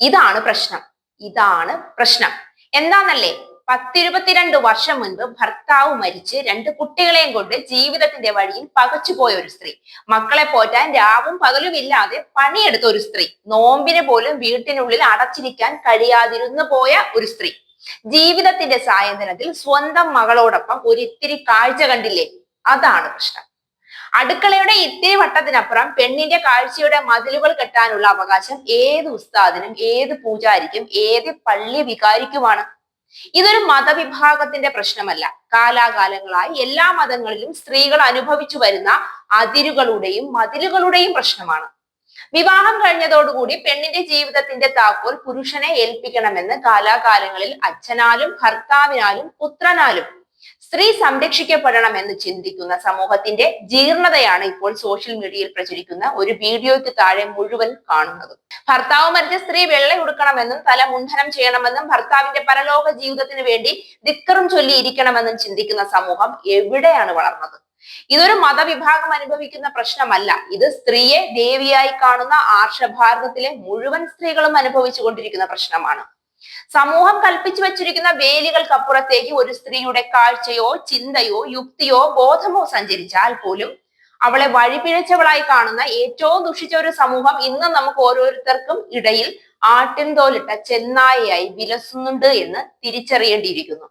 ഇതാണ് പ്രശ്നം. ഇതാണ് പ്രശ്നം. എന്താന്നല്ലേ? പത്തിരുപത്തിരണ്ട് വർഷം മുൻപ് ഭർത്താവ് മരിച്ച് രണ്ട് കുട്ടികളെയും കൊണ്ട് ജീവിതത്തിന്റെ വഴിയിൽ പകച്ചുപോയ ഒരു സ്ത്രീ. മക്കളെ പോറ്റാൻ രാവും പകലും ഇല്ലാതെ പണിയെടുത്ത ഒരു സ്ത്രീ. നോമ്പിനെ പോലും വീട്ടിനുള്ളിൽ അടച്ചിരിക്കാൻ കഴിയാതിരുന്നു പോയ ഒരു സ്ത്രീ. ജീവിതത്തിന്റെ സായന്തനത്തിൽ സ്വന്തം മകളോടൊപ്പം ഒരു ഇത്തിരി കാഴ്ച കണ്ടില്ലേ? അതാണ് പ്രശ്നം. അടുക്കളയുടെ ഇത്തിരി വട്ടത്തിനപ്പുറം പെണ്ണിന്റെ കാഴ്ചയുടെ മതിലുകൾ കെട്ടാനുള്ള അവകാശം ഏത് ഉസ്താദിനും ഏത് പൂജാരിക്കും ഏത് പള്ളി വികാരിക്കുമാണ്? ഇതൊരു മതവിഭാഗത്തിന്റെ പ്രശ്നമല്ല. കാലാകാലങ്ങളായി എല്ലാ മതങ്ങളിലും സ്ത്രീകൾ അനുഭവിച്ചു വരുന്ന അതിരുകളുടെയും മതിലുകളുടെയും പ്രശ്നമാണ്. വിവാഹം കഴിഞ്ഞതോടുകൂടി പെണ്ണിന്റെ ജീവിതത്തിന്റെ താക്കോൽ പുരുഷനെ ഏൽപ്പിക്കണമെന്ന് കാലാകാലങ്ങളിൽ അച്ഛനാലും ഭർത്താവിനാലും പുത്രനാലും സ്ത്രീ സംരക്ഷിക്കപ്പെടണം എന്ന് ചിന്തിക്കുന്ന സമൂഹത്തിന്റെ ജീർണതയാണ് ഇപ്പോൾ സോഷ്യൽ മീഡിയയിൽ പ്രചരിക്കുന്ന ഒരു വീഡിയോയ്ക്ക് താഴെ മുഴുവൻ കാണുന്നത്. ഭർത്താവ് മരിച്ച സ്ത്രീ വെള്ള തല മുണ്ഡനം ചെയ്യണമെന്നും ഭർത്താവിന്റെ പരലോക ജീവിതത്തിന് വേണ്ടി ദിക്കറും ചൊല്ലി ഇരിക്കണമെന്നും ചിന്തിക്കുന്ന സമൂഹം എവിടെയാണ് വളർന്നത്? ഇതൊരു മതവിഭാഗം അനുഭവിക്കുന്ന പ്രശ്നമല്ല. ഇത് സ്ത്രീയെ ദേവിയായി കാണുന്ന ആർഷഭാരതത്തിലെ മുഴുവൻ സ്ത്രീകളും അനുഭവിച്ചു കൊണ്ടിരിക്കുന്ന പ്രശ്നമാണ്. സമൂഹം കൽപ്പിച്ചു വച്ചിരിക്കുന്ന വേലികൾക്കപ്പുറത്തേക്ക് ഒരു സ്ത്രീയുടെ കാഴ്ചയോ ചിന്തയോ യുക്തിയോ ബോധമോ സഞ്ചരിച്ചാൽ പോലും അവളെ വഴിപിഴച്ചവളായി കാണുന്ന ഏറ്റവും ദുഷിച്ച ഒരു സമൂഹം ഇന്ന് നമുക്ക് ഓരോരുത്തർക്കും ഇടയിൽ ആട്ടിൻതോലിട്ട ചെന്നായയായി വിലസുന്നുണ്ട് എന്ന് തിരിച്ചറിയേണ്ടിയിരിക്കുന്നു.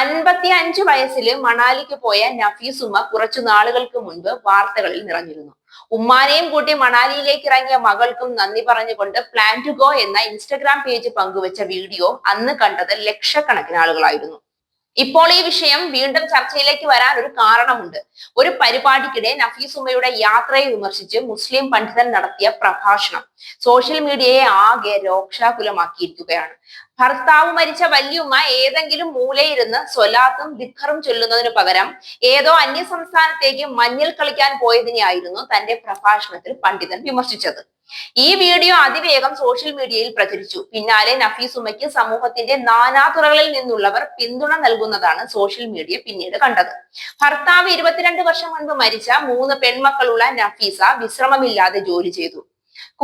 അൻപത്തി അഞ്ചു വയസ്സിൽ മണാലിക്ക് പോയ നഫീസുമ്മ കുറച്ചു നാളുകൾക്ക് മുൻപ് വാർത്തകളിൽ നിറഞ്ഞിരുന്നു. ഉമ്മാനെയും കൂട്ടി മണാലിയിലേക്ക് ഇറങ്ങിയ മകൾക്കും നന്ദി പറഞ്ഞുകൊണ്ട് പ്ലാൻ ടു ഗോ എന്ന ഇൻസ്റ്റഗ്രാം പേജ് പങ്കുവച്ച വീഡിയോ അന്ന് കണ്ടത് ലക്ഷക്കണക്കിന് ആളുകളായിരുന്നു. ഇപ്പോൾ ഈ വിഷയം വീണ്ടും ചർച്ചയിലേക്ക് വരാൻ ഒരു കാരണമുണ്ട്. ഒരു പരിപാടിക്കിടെ നഫീസുമ്മയുടെ യാത്രയെ വിമർശിച്ച് മുസ്ലിം പണ്ഡിതൻ നടത്തിയ പ്രഭാഷണം സോഷ്യൽ മീഡിയയെ ആകെ രോക്ഷാകുലമാക്കിയിരിക്കുകയാണ്. ഭർത്താവ് മരിച്ച വല്യുമ്മ ഏതെങ്കിലും മൂലയിരുന്ന് സ്വലാത്തും ദിഖറും ചൊല്ലുന്നതിനു പകരം ഏതോ അന്യ സംസ്ഥാനത്തേക്ക് മഞ്ഞൾ കളിക്കാൻ പോയതിനെയായിരുന്നു തന്റെ പ്രഭാഷണത്തിൽ പണ്ഡിതൻ വിമർശിച്ചത്. ഈ വീഡിയോ അതിവേഗം സോഷ്യൽ മീഡിയയിൽ പ്രചരിച്ചു. പിന്നാലെ നഫീസുമയ്ക്ക് സമൂഹത്തിന്റെ നാനാതുറകളിൽ നിന്നുള്ളവർ പിന്തുണ നൽകുന്നതാണ് സോഷ്യൽ മീഡിയ പിന്നീട് കണ്ടത്. ഭർത്താവ് ഇരുപത്തിരണ്ട് വർഷം മുൻപ് മരിച്ച മൂന്ന് പെൺമക്കളുള്ള നഫീസ വിശ്രമമില്ലാതെ ജോലി ചെയ്തു.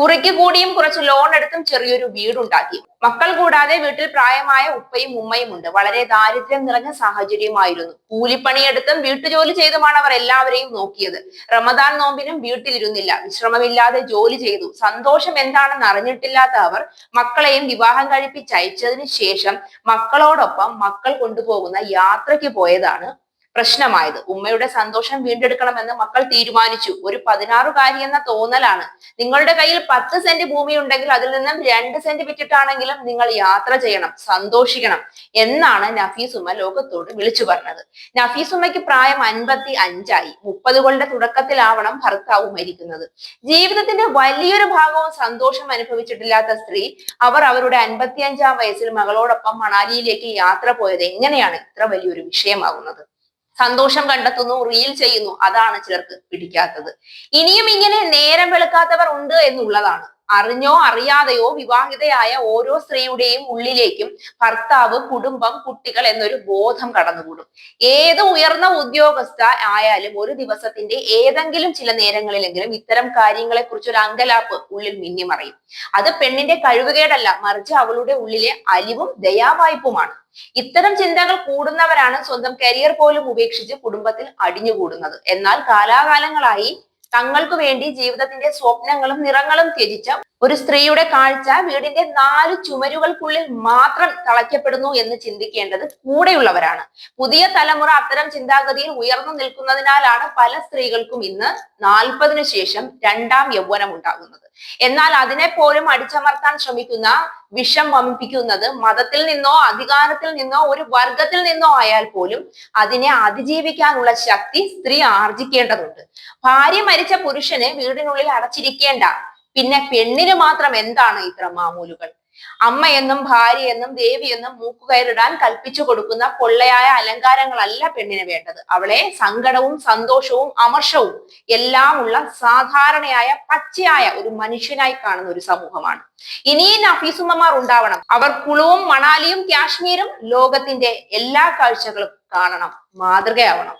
കുറിക്ക് കൂടിയും കുറച്ച് ലോൺ എടുത്തും ചെറിയൊരു വീടുണ്ടാക്കി. മക്കൾ കൂടാതെ വീട്ടിൽ പ്രായമായ ഉപ്പയും ഉമ്മയും ഉണ്ട്. വളരെ ദാരിദ്ര്യം നിറഞ്ഞ സാഹചര്യമായിരുന്നു. കൂലിപ്പണിയെടുത്തും വീട്ടുജോലി ചെയ്തുമാണ് അവർ എല്ലാവരെയും നോക്കിയത്. റമദാൻ നോമ്പിനും വീട്ടിലിരുന്നില്ല. വിശ്രമമില്ലാതെ ജോലി ചെയ്തു. സന്തോഷം എന്താണെന്ന് അറിഞ്ഞിട്ടില്ലാത്ത അവർ മക്കളെയും വിവാഹം കഴിപ്പിച്ചയച്ചതിന് ശേഷം മക്കളോടൊപ്പം മക്കൾ കൊണ്ടുപോകുന്ന യാത്രയ്ക്ക് പോയതാണ് പ്രശ്നമായത്. ഉമ്മയുടെ സന്തോഷം വീണ്ടെടുക്കണമെന്ന് മക്കൾ തീരുമാനിച്ചു. ഒരു പതിനാറുകാരി എന്ന തോന്നലാണ്. നിങ്ങളുടെ കയ്യിൽ പത്ത് സെന്റ് ഭൂമി ഉണ്ടെങ്കിൽ അതിൽ നിന്നും രണ്ട് സെന്റ് വിറ്റിട്ടാണെങ്കിലും നിങ്ങൾ യാത്ര ചെയ്യണം സന്തോഷിക്കണം എന്നാണ് നഫീസ് ഉമ്മ ലോകത്തോട് വിളിച്ചു പറഞ്ഞത്. നഫീസ് ഉമ്മയ്ക്ക് പ്രായം അൻപത്തി അഞ്ചായി മുപ്പതുകളുടെ തുടക്കത്തിലാവണം ഭർത്താവ് മരിക്കുന്നത്. ജീവിതത്തിന്റെ വലിയൊരു ഭാഗവും സന്തോഷം അനുഭവിച്ചിട്ടില്ലാത്ത സ്ത്രീ അവർ അവരുടെ അൻപത്തിയഞ്ചാം വയസ്സിൽ മകളോടൊപ്പം മണാലിയിലേക്ക് യാത്ര പോയത് എങ്ങനെയാണ്? ഇത്ര വലിയൊരു വിഷയമാകുന്നത് സന്തോഷം കണ്ടെത്തുന്നു റീൽ ചെയ്യുന്നു. അതാണ് ചിലർക്ക് പിടിക്കാത്തത്. ഇനിയും ഇങ്ങനെ നേരം വെളുക്കാത്തവർ ഉണ്ട് എന്നുള്ളതാണ്. അറിഞ്ഞോ അറിയാതെയോ വിവാഹിതയായ ഓരോ സ്ത്രീയുടെയും ഉള്ളിലേക്കും ഭർത്താവ് കുടുംബം കുട്ടികൾ എന്നൊരു ബോധം കടന്നുകൂടും. ഏത് ഉയർന്ന ഉദ്യോഗസ്ഥ ആയാലും ഒരു ദിവസത്തിന്റെ ഏതെങ്കിലും ചില നേരങ്ങളിലെങ്കിലും ഇത്തരം കാര്യങ്ങളെ കുറിച്ച് ഒരു അങ്കലാപ്പ് ഉള്ളിൽ മിന്നിമറയും. അത് പെണ്ണിന്റെ കഴിവുകേടല്ല മറിച്ച് അവളുടെ ഉള്ളിലെ അലിവും ദയാവായ്പുമാണ്. ഇത്തരം ചിന്തകൾ കൂടുന്നവരാണ് സ്വന്തം കരിയർ പോലും ഉപേക്ഷിച്ച് കുടുംബത്തിൽ അടിഞ്ഞുകൂടുന്നത്. എന്നാൽ കാലാകാലങ്ങളായി തങ്ങൾക്ക് വേണ്ടി ജീവിതത്തിന്റെ സ്വപ്നങ്ങളും നിറങ്ങളും ത്യജിച്ച ഒരു സ്ത്രീയുടെ കാഴ്ച വീടിന്റെ നാല് ചുമരുകൾക്കുള്ളിൽ മാത്രം തളയ്ക്കപ്പെടുന്നു എന്ന് ചിന്തിക്കേണ്ടത് കൂടെയുള്ളവരാണ്. പുതിയ തലമുറ അത്തരം ചിന്താഗതിയിൽ ഉയർന്നു നിൽക്കുന്നതിനാലാണ് പല സ്ത്രീകൾക്കും ഇന്ന് നാൽപ്പതിനു ശേഷം രണ്ടാം യൗവനം ഉണ്ടാകുന്നത് എന്നാൽ അതിനെ പോലും അടിച്ചമർത്താൻ ശ്രമിക്കുന്ന വിഷം വമിപ്പിക്കുന്നത് മതത്തിൽ നിന്നോ അധികാരത്തിൽ നിന്നോ ഒരു വർഗത്തിൽ നിന്നോ ആയാൽ പോലും അതിനെ അതിജീവിക്കാനുള്ള ശക്തി സ്ത്രീ ആർജിക്കേണ്ടതുണ്ട്. ഭാര്യ മരിച്ച പുരുഷന് വീടിനുള്ളിൽ അടച്ചിരിക്കേണ്ട. പിന്നെ പെണ്ണിന് മാത്രം എന്താണ് ഇത്ര മാമൂലുകൾ? അമ്മയെന്നും ഭാര്യയെന്നും ദേവിയെന്നും മൂക്കുകയറിടാൻ കൽപ്പിച്ചു കൊടുക്കുന്ന പൊള്ളയായ അലങ്കാരങ്ങളല്ല പെണ്ണിന് വേണ്ടത്. അവളെ സങ്കടവും സന്തോഷവും അമർഷവും എല്ലാം ഉള്ള സാധാരണയായ പച്ചയായ ഒരു മനുഷ്യനായി കാണുന്ന ഒരു സമൂഹമാണ്. ഇനിയും നഫീസുമ്മമാർ ഉണ്ടാവണം. അവർ കുളവും മണാലിയും കാശ്മീരും ലോകത്തിന്റെ എല്ലാ കാഴ്ചകളും കാണണം. മാതൃകയാവണം.